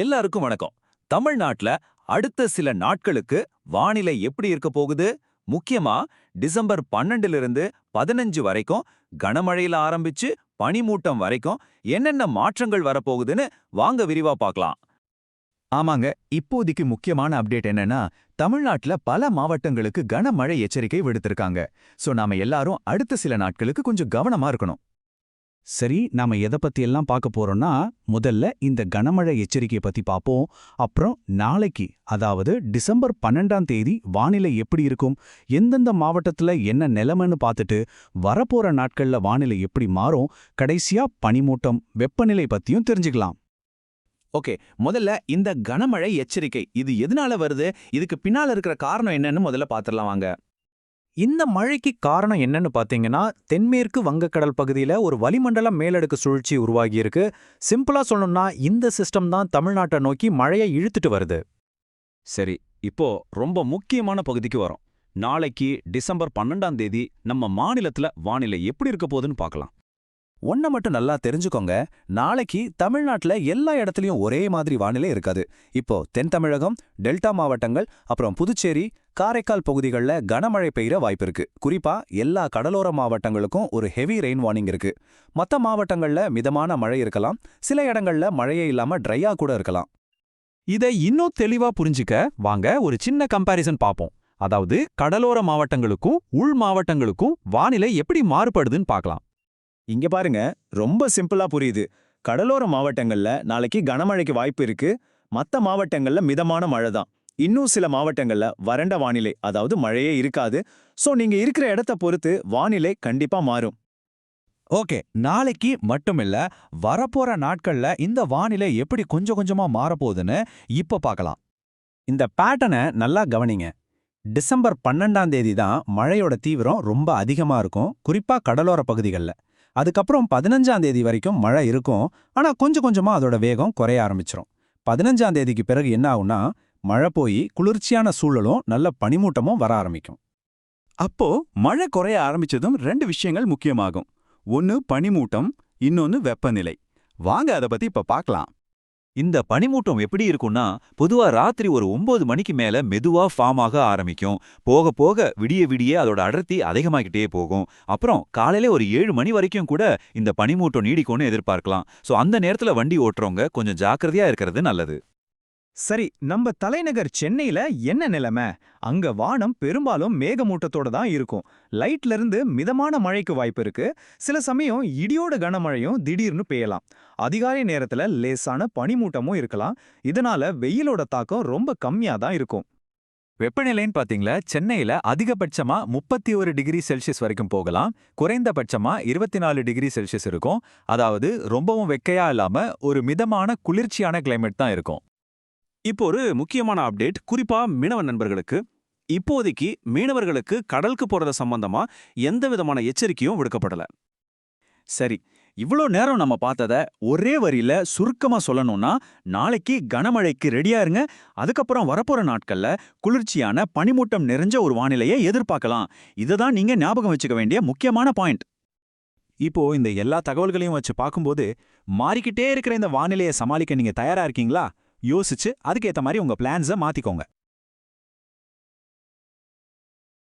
எல்லாருக்கும் வணக்கம். தமிழ்நாட்டுல அடுத்த சில நாட்களுக்கு வானிலை எப்படி இருக்க போகுது? முக்கியமா டிசம்பர் பன்னெண்டுல இருந்து பதினஞ்சு வரைக்கும் கனமழையில ஆரம்பிச்சு பனிமூட்டம் வரைக்கும் என்னென்ன மாற்றங்கள் வரப்போகுதுன்னு வாங்க விரிவா பார்க்கலாம். ஆமாங்க இப்போதைக்கு முக்கியமான அப்டேட் என்னன்னா தமிழ்நாட்டில் பல மாவட்டங்களுக்கு கனமழை எச்சரிக்கை விடுத்திருக்காங்க. சோ நாம எல்லாரும் அடுத்த சில நாட்களுக்கு கொஞ்சம் கவனமா இருக்கணும். சரி நாம எதை பத்தி எல்லாம் பார்க்க போறோம்னா முதல்ல இந்த கனமழை எச்சரிக்கையை பத்தி பார்ப்போம். அப்புறம் நாளைக்கு அதாவது டிசம்பர் பன்னெண்டாம் தேதி வானிலை எப்படி இருக்கும்? எந்தெந்த மாவட்டத்துல என்ன நிலைமைன்னு பார்த்துட்டு வரப்போற நாட்கள்ல வானிலை எப்படி மாறும்? கடைசியா பனிமூட்டம் வெப்பநிலை பத்தியும் தெரிஞ்சுக்கலாம். ஓகே முதல்ல இந்த கனமழை எச்சரிக்கை இது எதனால வருது? இதுக்கு பின்னால இருக்கிற காரணம் என்னன்னு முதல்ல பார்த்துடலாம் வாங்க. இந்த மழைக்கு காரணம் என்னன்னு பாத்தீங்கன்னா தென்மேற்கு வங்கக்கடல் பகுதியில ஒரு வளிமண்டல மேலடுக்கு சுழற்சி உருவாகியிருக்கு. சிம்பிளா சொல்லணும்னா இந்த சிஸ்டம் தான் தமிழ்நாட்டை நோக்கி மழையை இழுத்துட்டு வருது. சரி இப்போ ரொம்ப முக்கியமான பகுதிக்கு வரோம். நாளைக்கு டிசம்பர் பன்னெண்டாம் தேதி நம்ம மாநிலத்துல வானிலை எப்படி இருக்க போகுதுன்னு பார்க்கலாம் ஒன்ன மட்டும் நல்லா தெரிஞ்சுக்கோங்க. நாளைக்கு தமிழ்நாட்டில் எல்லா இடத்துலயும் ஒரே மாதிரி வானிலை இருக்காது. இப்போ தென் தமிழகம் டெல்டா மாவட்டங்கள் அப்புறம் புதுச்சேரி காரைக்கால் பகுதிகளில் கனமழை பெய்கிற வாய்ப்பு இருக்கு. குறிப்பா எல்லா கடலோர மாவட்டங்களுக்கும் ஒரு ஹெவி ரெயின் வார்னிங் இருக்கு. மற்ற மாவட்டங்கள்ல மிதமான மழை இருக்கலாம். சில இடங்கள்ல மழையே இல்லாம ட்ரையா கூட இருக்கலாம். இதை இன்னும் தெளிவா புரிஞ்சுக்க வாங்க ஒரு சின்ன கம்பாரிசன் பார்ப்போம். அதாவது கடலோர மாவட்டங்களுக்கும் உள் மாவட்டங்களுக்கும் வானிலை எப்படி மாறுபடுதுன்னு பார்க்கலாம். இங்க பாருங்க ரொம்ப சிம்பிளா புரியுது. கடலோர மாவட்டங்கள்ல நாளைக்கு கனமழைக்கு வாய்ப்பு இருக்கு. மத்த மாவட்டங்கள்ல மிதமான மழை தான். இன்னும் சில மாவட்டங்கள்ல வறண்ட வானிலை அதாவது மழையே இருக்காது. சோ நீங்க இருக்கிற இடத்த பொறுத்து வானிலை கண்டிப்பா மாறும். ஓகே நாளைக்கு மட்டுமில்ல வரப்போற நாட்கள்ல இந்த வானிலை எப்படி கொஞ்சம் கொஞ்சமா மாறப்போகுதுன்னு இப்ப பார்க்கலாம் இந்த பேட்டர்னை நல்லா கவனிங்க. டிசம்பர் பன்னெண்டாம் தேதி தான் மழையோட தீவிரம் ரொம்ப அதிகமா இருக்கும். குறிப்பா கடலோர பகுதிகளில். அதுக்கப்புறம் பதினஞ்சாம் தேதி வரைக்கும் மழை இருக்கும். ஆனா கொஞ்சம் கொஞ்சமா அதோட வேகம் குறைய ஆரம்பிச்சிரும். பதினஞ்சாம் தேதிக்கு பிறகு என்ன ஆகும்னா மழை போய் குளிர்ச்சியான சூழலும் நல்ல பனிமூட்டமும் வர ஆரம்பிக்கும். அப்போ மழை குறைய ஆரம்பிச்சதும் ரெண்டு விஷயங்கள் முக்கியமாகும். ஒன்னு பனிமூட்டம் இன்னொன்னு வெப்பநிலை. வாங்க அதை பத்தி இப்ப பார்க்கலாம். இந்த பனிமூட்டம் எப்படி இருக்கும்னா பொதுவா ராத்திரி ஒரு ஒன்பது மணிக்கு மேல மெதுவா ஃபார்ம் ஆக ஆரம்பிக்கும். போக போக விடிய விடிய அதோட அடர்த்தி அதிகமாகிட்டே போகும். அப்புறம் காலையில ஒரு ஏழு மணி வரைக்கும் கூட இந்த பனிமூட்டம் நீடிக்கும்னு எதிர்பார்க்கலாம். சோ அந்த நேரத்துல வண்டி ஓட்டுறவங்க கொஞ்சம் ஜாக்கிரதையா இருக்கிறது நல்லது. சரி நம்ம தலைநகர் சென்னையில என்ன நிலைமை? அங்க வானம் பெரும்பாலும் மேகமூட்டத்தோட தான் இருக்கும். லைட்ல இருந்து மிதமான மழைக்கு வாய்ப்பு இருக்கு. சில சமயம் இடியோட கனமழையும் திடீர்னு பெய்யலாம். அதிகாலை நேரத்துல லேசான பனிமூட்டமும் இருக்கலாம். இதனால வெயிலோட தாக்கம் ரொம்ப கம்மியா தான் இருக்கும். வெப்பநிலைன்னு பாத்தீங்களா? சென்னையில அதிகபட்சமா முப்பத்தி ஒரு டிகிரி செல்சியஸ் வரைக்கும் போகலாம். குறைந்தபட்சமா இருபத்தி நாலு டிகிரி செல்சியஸ் இருக்கும். அதாவது ரொம்பவும் வெக்கையா இல்லாம ஒரு மிதமான குளிர்ச்சியான கிளைமேட் தான் இருக்கும். இப்போ ஒரு முக்கியமான அப்டேட் குறிப்பா மீனவ நண்பர்களுக்கு. இப்போதைக்கு மீனவர்களுக்கு கடலுக்கு போறது சம்பந்தமா எந்த விதமான எச்சரிக்கையும் விடுக்கப்படல. சரி இவ்வளோ நேரம் நம்ம பார்த்தத ஒரே வரியில சுருக்கமா சொல்லணும்னா நாளைக்கு கனமழைக்கு ரெடியா இருங்க. அதுக்கப்புறம் வரப்போற நாட்கள்ல குளிர்ச்சியான பனிமூட்டம் நிறைஞ்ச ஒரு வானிலையை எதிர்பார்க்கலாம். இதுதான் நீங்க ஞாபகம் வச்சுக்க வேண்டிய முக்கியமான பாயிண்ட் இப்போ இந்த எல்லா தகவல்களையும் வச்சு பார்க்கும்போது மாறிக்கிட்டே இருக்கிற இந்த வானிலையை சமாளிக்க நீங்க தயாரா இருக்கீங்களா? யோசிச்சு அதுக்கேற்ற மாதிரி உங்க பிளான்ஸை மாத்திக்கோங்க.